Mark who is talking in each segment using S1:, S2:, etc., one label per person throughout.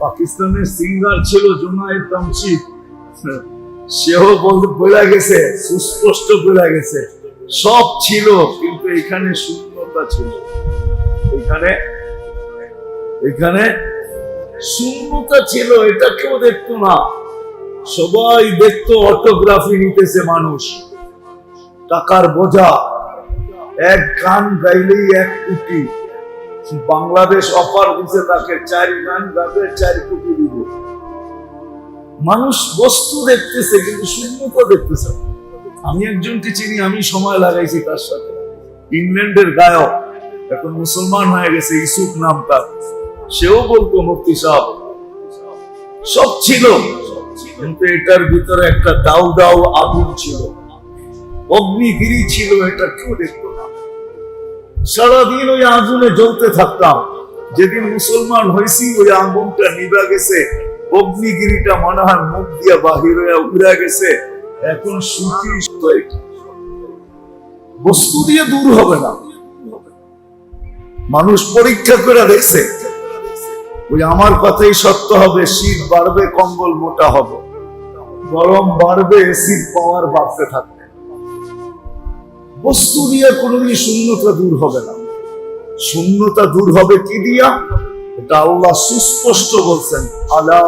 S1: পাকিস্তানের সিঙ্গার ছিল জুনায়েদ তামসিদ সেও বলতে বলে গেছে, সুস্পষ্ট বলে গেছে। সব ছিল, কিন্তু এখানে শূন্যতা ছিল। এখানে এখানে শূন্যতা ছিল, এটা কেউ দেখতো না। সবাই দেখতো অটোগ্রাফি নিতেছে মানুষ। টাকার বোঝা, এক গান গাইলেই এক কোটি। বাংলাদেশ অফার দিছে তাকে চার গান গাবে চার কোটি দিব। মানুষ বস্তু দেখতেছে, কিন্তু শূন্যতা দেখতেছে আমি একজনকে চিনি আমি সময় লাগাইছি তার সাথে। ইংল্যান্ডের গায়ক, এখন মুসলমান হয়ে গেছে ইসুফ নাম তার। সেও বলতো মুক্তি সাহেব, সব ছিল, কিন্তু এটার ভিতরে একটা দাউ দাউ আগুন ছিল। অগ্নিগিরি ছিল, এটা কেউ দেখতো সারাদিন ওই আগুনে জ্বলতে থাকতাম। যেদিন মুসলমান হয়েছি ওই আগুনটা নিভা গেছে। অগ্নিগিরিটা মনে হয় মুখ দিয়া বাহির হয়ে উড়া গেছে। এখন সুখী বস্তু দিয়ে দূর হবে না। মানুষ পরীক্ষা করে দেখছে, ওই আমার কথাই সত্য হবে, শীত বাড়বে, কম্বল মোটা হবে। গরম বাড়বে শীত পাওয়ার বাড়তে থাকবে। বস্তু দিয়ে কোনোদিন শূন্যতা দূর হবে না। শূন্যতা দূর হবে কি দিয়া? এটা আল্লাহ সুস্পষ্ট বলছেন, আলা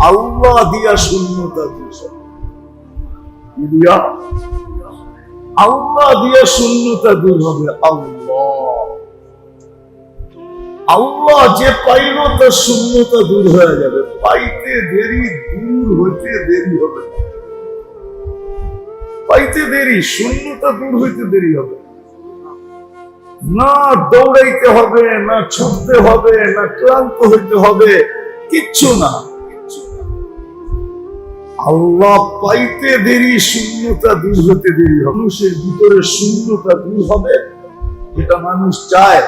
S1: আল্লাহ দিয়া শূন্যতা দূর দিয়া? আল্লাহ দিয়া শূন্যতা দূর হবে আল্লাহ। আল্লাহ যে পাইল তার শূন্যতা দূর হয়ে যাবে। পাইতে দেরি, দূর হইতে দেরি হবে না। পাইতে দেরি, শূন্যতা দূর হইতে দেরি হবে। না দৌড়াইতে হবে, না ছুটতে হবে, না ক্লান্ত হইতে হবে, কিচ্ছু না। আল্লাহ পাইতে দেরি, শূন্যতা দূর হতে দেরি হবে। মানুষের ভিতরে শূন্যতা দূর হবে। যেটা মানুষ চায়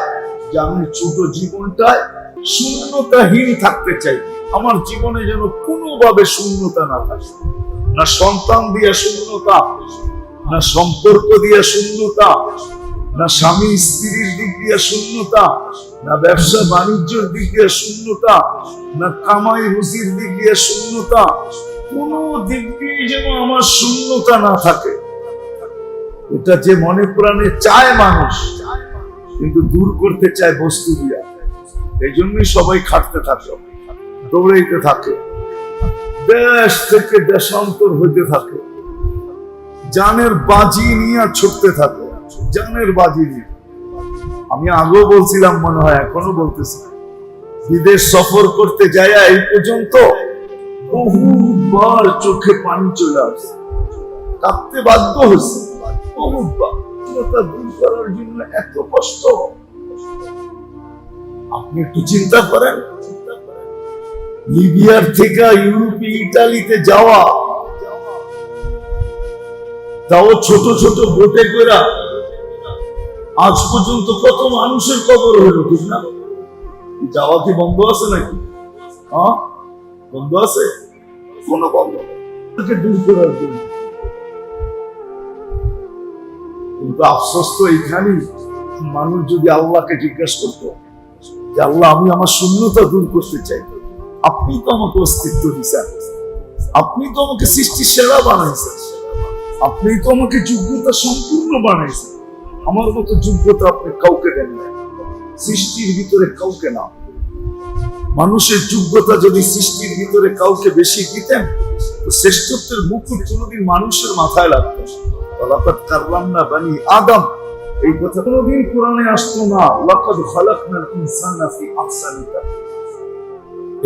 S1: যে আমি ছোট জীবনটায় শূন্যতাহীন থাকতে চাই। আমার জীবনে যেন কোনোভাবে শূন্যতা না থাকে। না সন্তান দিয়া শূন্যতা, না সম্পর্ক দিয়া শূন্যতা, না স্বামী স্ত্রীর দিক দিয়া শূন্যতা, না ব্যবসা বাণিজ্যের দিক দিয়া শূন্যতা, না কামাই রুজির দিক দিয়া শূন্যতা, কোন দিক দিয়ে যেন আমার শূন্যতা না থাকে। এটা যে মনে প্রাণে চায় মানুষ, কিন্তু দূর করতে চায় বস্তু দিয়া। এই জন্যই সবাই খাটতে থাকে, দৌড়াইতে থাকে। দেশ থেকে দেশান্তর হইতে থাকে। জানের বাজি নিয়ে ছুটতে থাকে। জানের বাজি নিয়ে। আমি আগেও বলছিলাম মনে হয়, এখনও বলতেছি। বিদেশ সফর করতে যায় এই পর্যন্ত বহুবার চোখে পানি চলে আসছে। কাঁদতে বাধ্য হয়েছে। বহুবার। দূর করার জন্য এত কষ্ট। আপনি একটু চিন্তা করেন। লিবিয়ার থেকে ইউরোপে ইটালিতে যাওয়া। তাও ছোট ছোট বোটে করে। আজ পর্যন্ত কত মানুষের কবর হলো ঠিক না? যাওয়া কি বন্ধ আছে নাকি? হ্যাঁ? বন্ধ আছে? কোনো বন্ধ দূর করার জন্য। কিন্তু আফসোস তো এইখানেই। মানুষ যদি আল্লাহকে জিজ্ঞেস করতো যে, আল্লাহ, আমি আমার শূন্যতা দূর করতে চাই। আপনি তো আমাকে অস্তিত্ব দিচ্ছেন আপনি তো আমাকে সৃষ্টি সেরা বানাইছেন। আপনি তো আমাকে যোগ্যতা সম্পূর্ণ বানাইছেন। আমার মতো যোগ্যতা আপনি কাউকে দেন না সৃষ্টির ভিতরে কাউকে না। মানুষের যোগ্যতা যদি সৃষ্টির ভিতরে কাউকে বেশি দিতেন, তো শ্রেষ্ঠত্বের মুকুট কোনোদিন মানুষের মাথায় লাগতো ওয়ালাকাদ কাররামনা বানি আদম। এই কথা কোনোদিন কোরআনে আসতো না। লাকাদ খালাকনাল ইনসানা ফি আহসানি।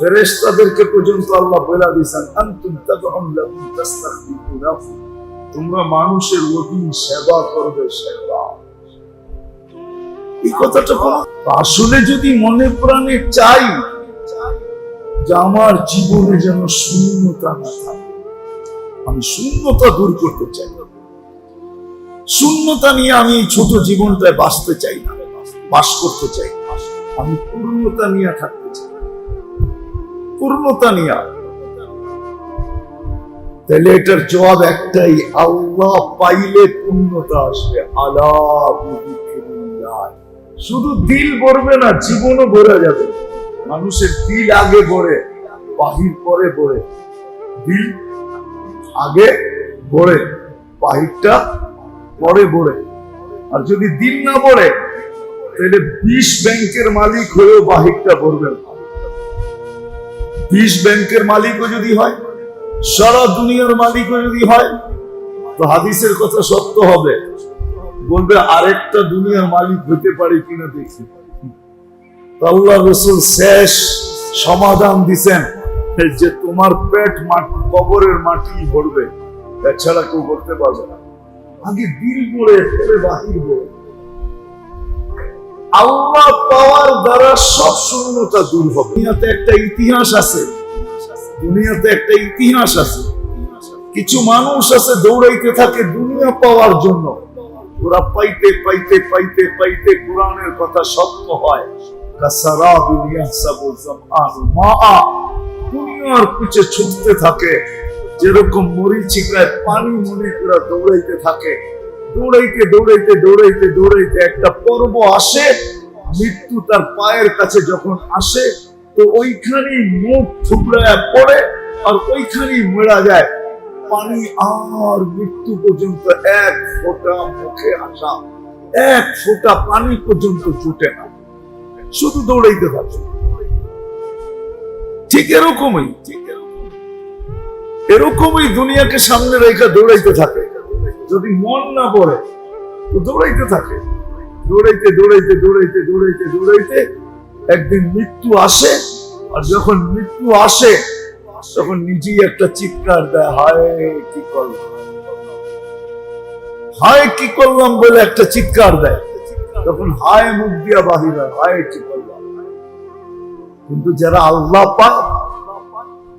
S1: ফেরেশতাদেরকে পর্যন্ত আল্লাহ বলে দিয়েছেন, আনতুম তাদউন লাকুম তাস্তাগফিরুনা তোমরা মানুষের অধীন সেবা করবে, সেবা। এই কথাটা আসলে যদি মনে প্রাণে চাই, যে আমার জীবনে যেন শূন্যতা না থাকে, আমি শূন্যতা দূর করতে চাই। শূন্যতা নিয়ে আমি ছোট জীবনটায় বাঁচতে চাই না, বাস করতে চাই। আমি পূর্ণতা নিয়ে থাকতে পূর্ণতা তাহলে এটার জবাব একটাই, আল্লাহ পাইলে পূর্ণতা আসবে। শুধু দিল ভরবে না, জীবনও ভরা যাবে। মানুষের দিল আগে ভরে, বাহির পরে ভরে। দিল আগে ভরে, বাহিরটা পরে ভরে। আর যদি দিল না ভরে, তাহলে বিশ ব্যাংকের মালিক হয়েও বাহিরটা ভরবে না। বিশ ব্যাংকের মালিকও যদি হয়, সারা দুনিয়ার মালিকও যদি হয়, তো হাদিসের কথা সত্য হবে। বলবে, আরেকটা দুনিয়ার মালিক হতে পারে কিনা দেখি। আল্লাহ রসুল শেষ সমাধান দিছেন যে তোমার পেট মাটি কবরের মাটি ভরবে, এছাড়া কেউ করতে পারবে না। আগে দিল পরে বাহির পড়ে আল্লাহ পাওয়ার দ্বারা সব শূন্যতা দূর হবে। দুনিয়াতে একটা ইতিহাস আছে। দুনিয়াতে একটা ইতিহাস আছে। কিছু মানুষ আছে দৌড়াইতে থাকে দুনিয়া পাওয়ার জন্য। ওরা পাইতে পাইতে পাইতে পাইতে কোরআনের কথা সত্য হয়। দুনিয়ার পিছে ছুটতে থাকে। যেরকম মরিচিকায় পানি মনে করে দৌড়াইতে থাকে। দৌড়াইতে দৌড়াইতে দৌড়াইতে দৌড়াইতে একটা পর্ব আসে, মৃত্যু তার পায়ের কাছে যখন আসে, তো ওইখানেই মুখ থুবড়ায় পড়ে আর ওইখানেই মেরা যায়। পানি আর মৃত্যু পর্যন্ত এক ফোঁটা মুখে আসা, এক ফোঁটা পানি পর্যন্ত জুটে না। শুধু দৌড়াইতে থাকে। ঠিক এরকমই, ঠিক এরকম। এরকমই দুনিয়াকে সামনে রেখে দৌড়াইতে থাকে। যদি মন না পড়ে তো দৌড়াইতে থাকে। দৌড়াইতে দৌড়াইতে দৌড়াইতে দৌড়াইতে দৌড়াইতে একদিন মৃত্যু আসে, আর যখন মৃত্যু আসে, তখন নিজেই একটা চিৎকার দেয়, হায়, কি করলাম? হায়, কি করলাম? বলে একটা চিৎকার দেয়। তখন হায় মুখ দিয়া বাহির হয়, হায়, কি করলাম? কিন্তু যারা আল্লাহ পায়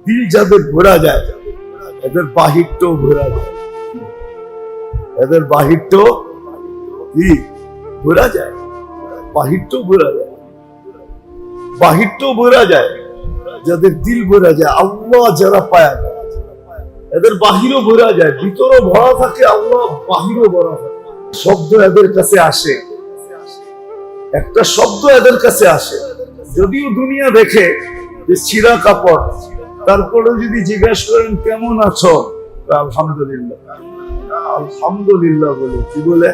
S1: দিল যাদের ঘোরা যায়, এদের বাহিরটাও ঘোরা যায়। এদের বাহিরটাও কি? ঘোরা যায়। বাহিরটাও ঘোরা যায়। বাহিরটাও ঘোরা যায়। যাদের দিল ভরা যায়, আল্লাহ যারা পায়। এদের বাহিরও ভরা যায়। ভিতরও ভরা থাকে, আল্লাহ বাহিরও ভরা থাকে। শব্দ এদের কাছে আসে। একটা শব্দ এদের কাছে আসে। যদিও দুনিয়া দেখে যে ছিঁড়া কাপড় তারপরে যদি জিজ্ঞাসা করেন, কেমন আছো? আলহামদুলিল্লাহ। আলহামদুলিল্লাহ বলে, কি বলে?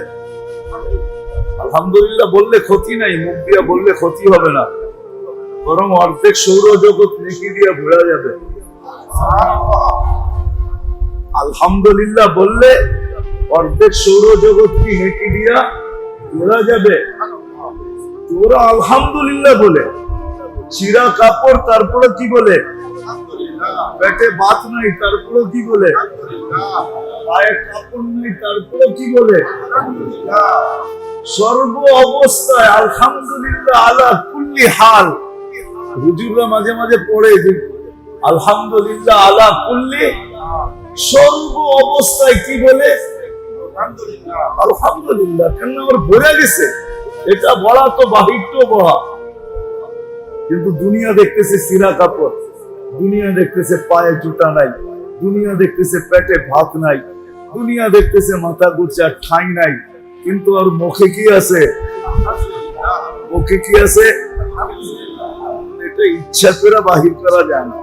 S1: আলহামদুলিল্লাহ বললে ক্ষতি নাই, মুখ দিয়া বললে ক্ষতি হবে না। বরং অর্ধেক সৌরজগৎ নেকি দিয়া ভরা যাবে। আলহামদুলিল্লাহ বললে অর্ধেক সৌরজগৎ কি নেকি দিয়া ভরা যাবে? তোরা আলহামদুলিল্লাহ বলে। চিরা কাপড়, তারপরে কি বলে? পেটে ভাত নাই, তারপরে কি বলে? পায়ে কাপড় নাই, তারপরে কি বলে? সর্ব অবস্থায় আলহামদুলিল্লাহ আলা কুল্লি হাল। হুজুররা মাঝে মাঝে পড়ে যে, আলহামদুলিল্লাহ আলা কুল্লি সর্ব অবস্থায় কি বলে? আলহামদুলিল্লাহ। কেন আমার ভরে গেছে? এটা বলা তো বাহিরটাও বলা। কিন্তু দুনিয়া দেখতেছে সিরা কাপড়, দুনিয়া দেখতেছে পায়ে জুতা নাই, দুনিয়া দেখতেছে পেটে ভাত নাই। দুনিয়া দেখতেছে, মাথা ঘুরছে, আর ঠাই নাই। কিন্তু আর মুখে কি আছে? মুখে কি আছে? এটা ইচ্ছা করে বাহির করা যায় না।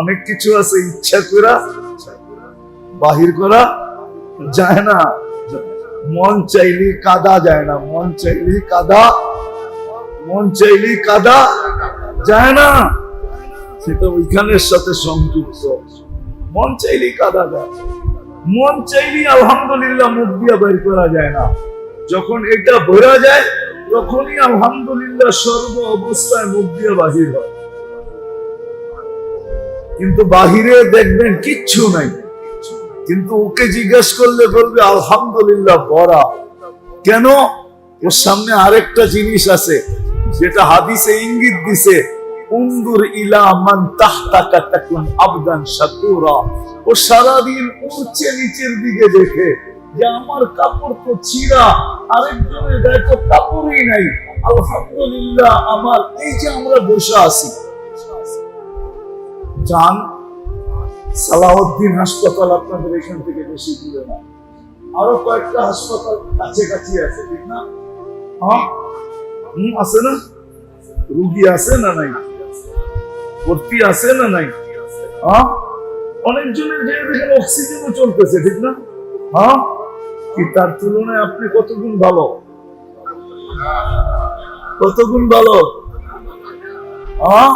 S1: অনেক কিছু আছে ইচ্ছা করে বাহির করা যায় না। মন চাইলে কাদা যায় না। মন চাইলে কাদা, মন চাইলে কাদা যায় না। সেটা ওইখানের সাথে সংযুক্ত। মন চাইলে কাদা যায়। মন চাইলে আলহামদুলিল্লাহ মুখ দিয়ে বের করা যায় না। যখন এটা ভরা যায়, তখনই আলহামদুলিল্লাহ সর্ব অবস্থায় মুখ দিয়ে বাহির হয়। কিন্তু বাহিরে দেখবেন কিচ্ছু নাই। কিন্তু ওকে জিজ্ঞেস করলে বলবে, আলহামদুলিল্লাহ, বড়া। কেন? ওর সামনে আরেকটা জিনিস আছে, যেটা হাদিসে ইঙ্গিত দিছে উন্দুর ইলা ও সারাদিন উঠছে নিচের দিকে দেখে যে আমার কাপড় তো আরেকজনের কাপড়ই নাই। আলহামদুলিল্লাহ, আমার এই যে আমরা বসে আছি। সালাউদ্দিন হাসপাতাল আপনাদের এখান থেকে বেশি দূরে না। আরও কয়েকটা হাসপাতাল কাছে কাছে আছে, ঠিক না? হ্যাঁ? আছে না? রুগী আছে না নাই? ভর্তি আছে না নাই? হ্যাঁ? অনেকজনের অক্সিজেনও চলতেছে, ঠিক না? হ্যাঁ? কি তার তুলনায় আপনি কত গুণ ভালো? ভালো? হ্যাঁ?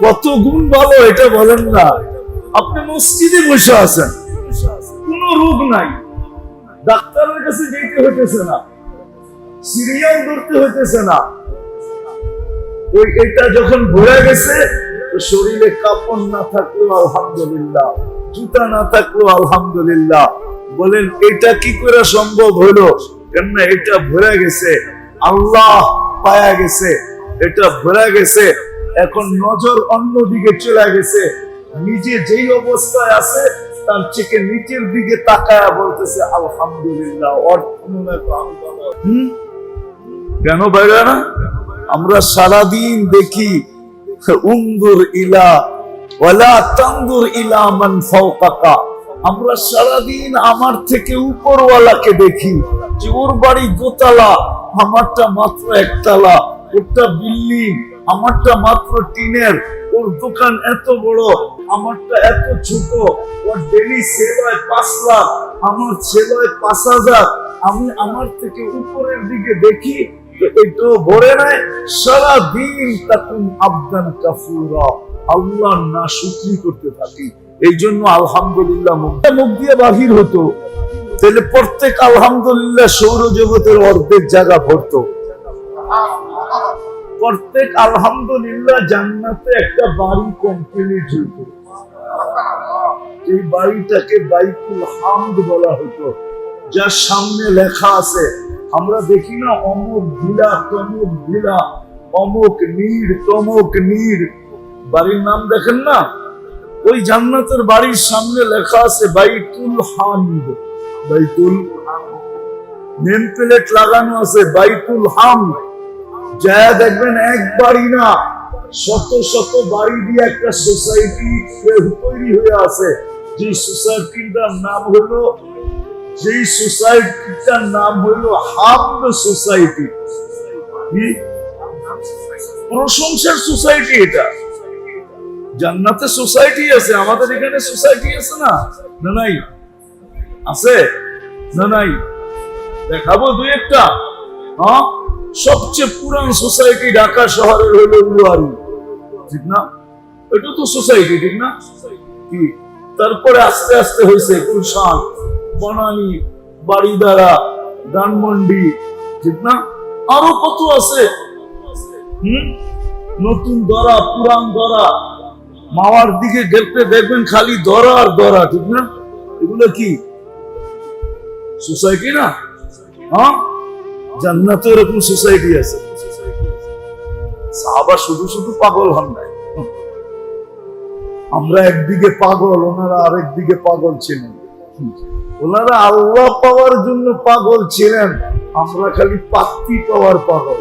S1: কত গুণ ভালো, এটা বলেন না। আপনি মসজিদে বসে আছেন। কোন রোগ নাই। ডাক্তারের কাছে যেতে হইতেছে না। সিরিয়াল ধরতে হইতেছে না। ওই এটা যখন ভরে গেছে শরীরে কাপড় না থাকলেও আলহামদুলিল্লাহ, জুতা না থাকলেও আলহামদুলিল্লাহ। বলেন, এটা কি করে সম্ভব হলো? কেননা এটা ভরে গেছে, আল্লাহ পায়া গেছে, এটা ভরে গেছে। এখন নজর অন্যদিকে চলে গেছে। নিজে যেই অবস্থায় আছে, তার থেকে নিচের দিকে তাকায়া বলতেছে, আলহামদুলিল্লাহ, অর্থ কেন বাইরে না? আমরা সারাদিন দেখি উন্দুর ইলা আমরা সারাদিন আমার থেকে উপরওয়ালাকে দেখি, যে ওর বাড়ি দোতলা, আমারটা মাত্র একতলা, ওরটা বিল্ডিং, আমারটা মাত্র টিনের, ওর দোকান এত বড়, আমারটা এত ছোট, ওর ডেলি সেবায় পাঁচ লাখ, আমার সেবায় পাঁচ হাজার। আমি আমার থেকে উপরের দিকে দেখি এটাও ভরে নেয় তখন কাফুরা। আল্লাহ না করতে থাকি। এই জন্য আলহামদুলিল্লাহ মুখ দিয়ে বাহির হতো। তাহলে প্রত্যেক আলহামদুলিল্লাহ সৌরজগতের অর্ধেক জায়গা ভরতো। প্রত্যেক আলহামদুলিল্লাহ জান্নাতে একটা বাড়ি কমপ্লিট হইতো। এই বাড়িটাকে বাইকুল হামদ বলা হতো যার সামনে লেখা আছে, আমরা দেখি না অমুক ভিলা তমুক ভিলা, অমুক নীর তমুক নীর। বাড়ির নাম দেখেন না? ওই জান্নাতের বাড়ির সামনে লেখা আছে, বাইতুল হামদ। বাইতুল নেম প্লেট লাগানো আছে, বাইতুল হাম। যা দেখবেন এক বাড়ি না, শত শত বাড়ি দিয়ে একটা সোসাইটি তৈরি হয়ে আছে। যে সোসাইটিটার নাম হলো যেই সোসাইটিটার নাম হলো হামদ সোসাইটি। প্রশংসার সোসাইটি এটা। জান্নাতে সোসাইটি আছে, আমাদের এখানে সোসাইটি আছে না? না নাই? আছে? না নাই? দেখাবো দুই একটা। হ্যাঁ? সবচেয়ে পুরান সোসাইটি ঢাকা শহরের হলো উলুয়ারি ঠিক না? এটা তো সোসাইটি, ঠিক না? কি? তারপরে আস্তে আস্তে হয়েছে গুলশান। বাড়িদারা ঠিক না আরও কত আছে? নতুন দরা পুরান দরা মাওয়ার দিকে দেখবেন খালি দরা আর দরা ঠিক না? এগুলো কি? সোসাইটি না? হ্যাঁ? জান্নাতে এরকম সোসাইটি আছে। সাহাবা শুধু শুধু পাগল হন নাই। আমরা একদিকে পাগল, ওনারা আরেক দিকে পাগল ছিলেন। ওনারা আল্লাহ পাওয়ার জন্য পাগল ছিলেন, আমরা খালি পাত্তি পাওয়ার পাগল।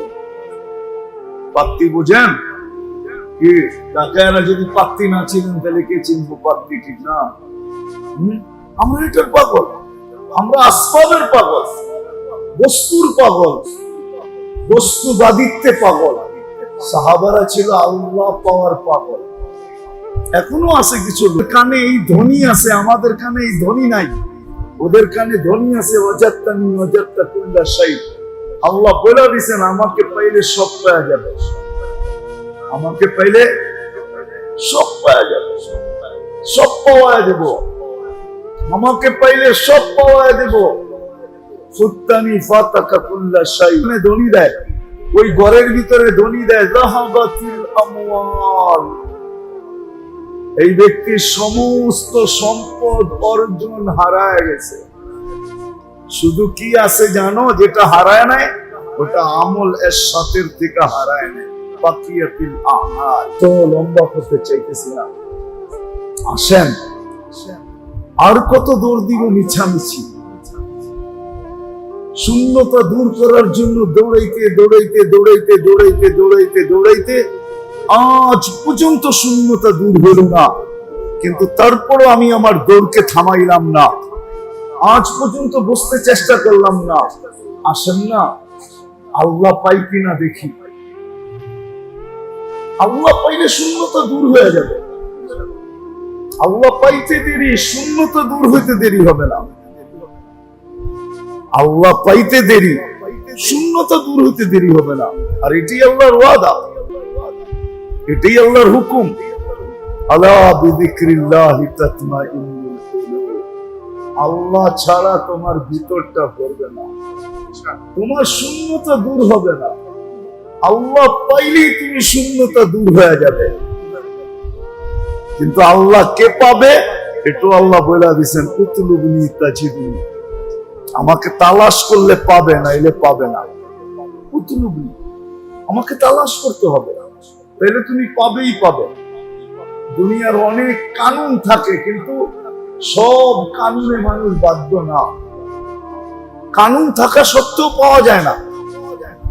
S1: পাত্তি বুঝেন? কি? ডাকায়ারা যদি পাত্তি না ছিলেন তাহলে কে চিনবো পাত্তি ঠিক না? আমরা এটার পাগল। আমরা আসবাবের পাগল। বস্তুর পাগল। বস্তুবাদিত্বে পাগল। সাহাবারা ছিল আল্লাহ পাওয়ার পাগল। এখনও আছে কিছু। কানে এই ধ্বনি আছে, আমাদের কানে এই ধ্বনি নাই। ওদের কানে ধ্বনি আছে অজাত্তানি অজাত্তা কুল্লা আল্লাহ বলে দিছেন, আমাকে পাইলে সব পাওয়া যাবে। আমাকে পাইলে সব পাওয়া যাবে। সব পাওয়া দেব। আমাকে পাইলে সব পাওয়া দেব। ফাতাকা কুল্লা মানে ধ্বনি দেয়। ওই ঘরের ভিতরে ধ্বনি দেয় জাহাবাতিল আমওয়াল। এই ব্যক্তির সমস্ত সম্পদ অর্জন হারায় গেছে। শুধু কি আছে জানো? যেটা হারায় নাই, ওটা আমল এর সাথের থেকে হারায় নাই। আসেন। আর কত শূন্যতা দূর করার জন্য দৌড়াইতে দৌড়াইতে দৌড়াইতে দৌড়াইতে দৌড়াইতে দৌড়াইতে আজ পর্যন্ত শূন্যতা দূর হলো না। কিন্তু তারপরও আমি আমার দৌড়কে থামাইলাম না। আজ পর্যন্ত বসতে চেষ্টা করলাম না। আসেন না, আল্লাহ পাই কিনা দেখি। আল্লাহ পাইলে শূন্যতা দূর হয়ে যাবে। আল্লাহ পাইতে দেরি, শূন্যতা দূর হইতে দেরি হবে না। আল্লাহ পাইতে দেরি, শূন্যতা দূর হইতে দেরি হবে না। আর এটি আল্লাহর ওয়াদা। এটাই আল্লাহর হুকুম। আলা বিদিক্রিল্লাহি তাতমাইন্নুল কুলুব। আল্লাহ ছাড়া তোমার ভিতরটা ভরবে না। তোমার শূন্যতা দূর হবে না। আল্লাহ পাইলেই তুমি শূন্যতা দূর হয়ে যাবে। কিন্তু আল্লাহ কে পাবে? একটু আল্লাহ বলে দিচ্ছেন উতলুবনি তাজিদুনি। আমাকে তালাশ করলে পাবে না, এলে পাবে না। উতলুবনি। আমাকে তালাশ করতে হবে তাহলে তুমি পাবেই পাবে? দুনিয়ার অনেক কানুন থাকে, কিন্তু সব কানুনে মানুষ বাধ্য না। কানুন থাকা সত্ত্বেও পাওয়া যায় না।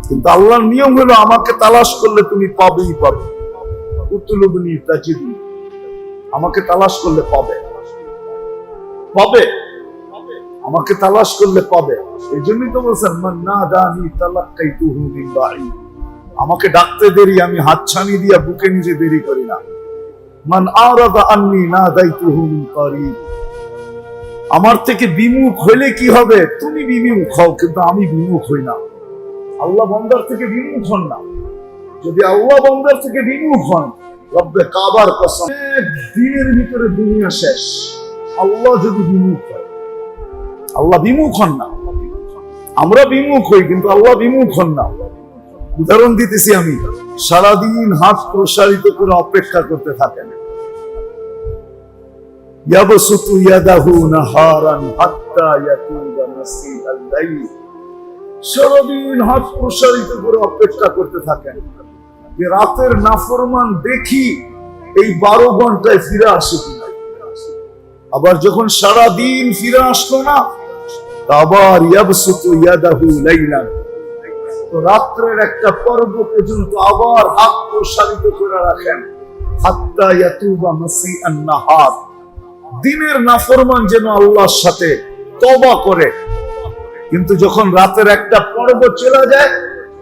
S1: কিন্তু আল্লাহর নিয়ম হলো আমাকে তালাশ করলে তুমি পাবেই পাবে? উত্তলুবনি তাজিদি আমাকে তালাশ করলে পাবে পাবে আমাকে তালাশ করলে পাবে এই জন্যই তো বলছেন মান না দানি তালাক্কাই তুহু মিন বাঈদ আমাকে ডাকতে দেরি, আমি হাতছানি দিয়া বুকে নিজে দেরি করি না। মান আরাদা আন্নি না দাইতুহু মিন করিব। আমার থেকে বিমুখ হইলে কি হবে? তুমি বিমুখ হও, কিন্তু আমি বিমুখ হই না। আল্লাহ বন্দার থেকে বিমুখ হন না। যদি আল্লাহ বন্দার থেকে বিমুখ হন, রব্বে কাবার কসম দিনের ভিতরে দুনিয়া শেষ। আল্লাহ যদি বিমুখ হয়, আল্লাহ বিমুখ হন না। আমরা বিমুখ হই, কিন্তু আল্লাহ বিমুখ হন না। উদাহরণ দিতেছি আমি, সারাদিন হাত প্রসারিত করে অপেক্ষা করতে থাকেন। সারাদিন হাত প্রসারিত করে অপেক্ষা করতে থাকেন। যে রাতের নাফরমান দেখি এই বারো ঘন্টায় ফিরে আসে কিনা আবার যখন সারা দিন ফিরে আসলো না আবার ইয়াবসুতু ইয়াদাহু লাইলান। রাত্রের একটা পর্ব পর্যন্ত আবার হাত প্রসারিত করে রাখেন। হাত্তা ইয়াতুবা মাসিআন নাহার। দিনের নাফরমান যেন আল্লাহর সাথে তবা করে। কিন্তু যখন রাতের একটা পর্ব চলে যায়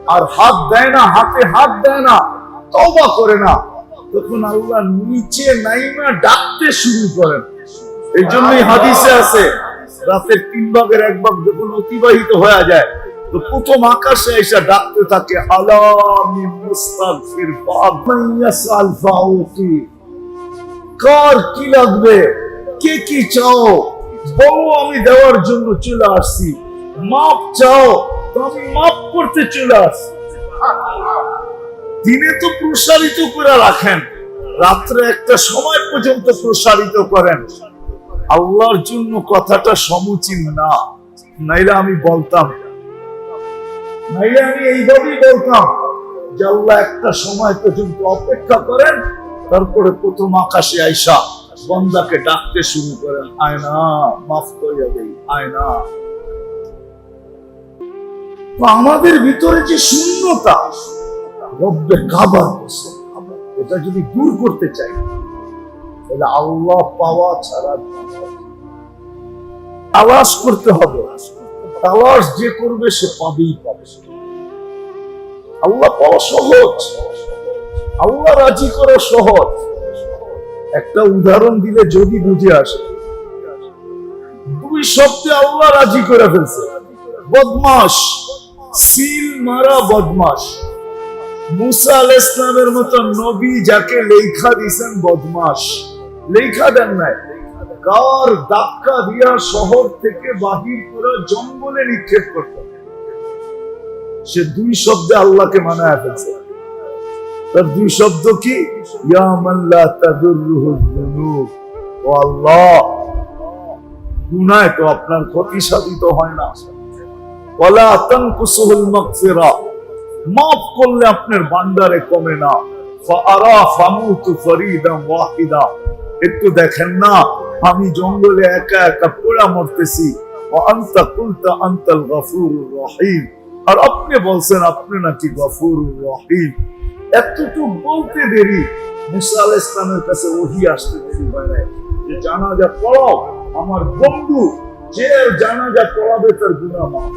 S1: আর হাত দেয় না, হাতে হাত দেয় না তবা করে না, তখন আল্লাহ নিচে নাইমা ডাকতে শুরু করেন। এই জন্যই হাদিসে আছে, রাতের তিন ভাগের এক ভাগ যখন অতিবাহিত হয়ে যায় প্রথম আকাশে এসে ডাকতে থাকে, আলামি কার কি লাগবে? কে কি চাও? আমি দেওয়ার জন্য চলে আসছি। মাপ চাও আমি মাপ করতে চলে আসছি। দিনে তো প্রসারিত করে রাখেন, রাত্রে একটা সময় পর্যন্ত প্রসারিত করেন। আল্লাহর জন্য কথাটা সমুচীন না, নাইলে আমি বলতাম নাইলে আমি এইভাবেই বলতাম যে আল্লাহ একটা সময় পর্যন্ত অপেক্ষা করেন, তারপরে প্রথম আকাশে আইসা বন্দাকে ডাকতে শুরু করেন, আয়না, মাফ করিয়া দেই, আয়না। আমাদের ভিতরে যে শূন্যতা, রব্বে কাবার এটা যদি দূর করতে চাই, তাহলে আল্লাহ পাওয়া ছাড়া তালাশ করতে হবে। তালাশ যে করবে সে পাবেই পাবে। আল্লাহ পাওয়া সহজ। আল্লাহ রাজি করা সহজ। একটা উদাহরণ দিলে যদি বুঝে আসে। দুই শব্দে আল্লাহ রাজি করে ফেলছে। বদমাস সিল মারা বদমাস মুসা আল ইসলামের মতো নবী যাকে লেখা দিছেন বদমাস লেখা দেন নাই। কার ধাক্কা দিয়া শহর থেকে বাহির করে জঙ্গলে নিক্ষেপ করত। সে দুই শব্দে আল্লাহকে মানায় ফেলছে। তার দুই শব্দ কি? আল্লাহ, গুনায় তো আপনার ক্ষতি সাধিত হয় না। মাগফিরা, মাফ করলে আপনার বান্দারে কমে না। ফাআরা ফামুতু ফরিদাম ওয়াহিদা। একটু দেখেন না আমি জঙ্গলে একা একা পোড়া মরতেছি। রহিম। আর আপনি বলছেন, আপনি নাকি গফুরুর রহিম। এতটুকু বলতে দেরি। মুসা ইসলামের কাছে ওহি আসতে দেরি হয় নাই। যে জানাজা পড়াও, আমার বন্ধু, যে জানাজা পড়াবে তার গুণা মাফ।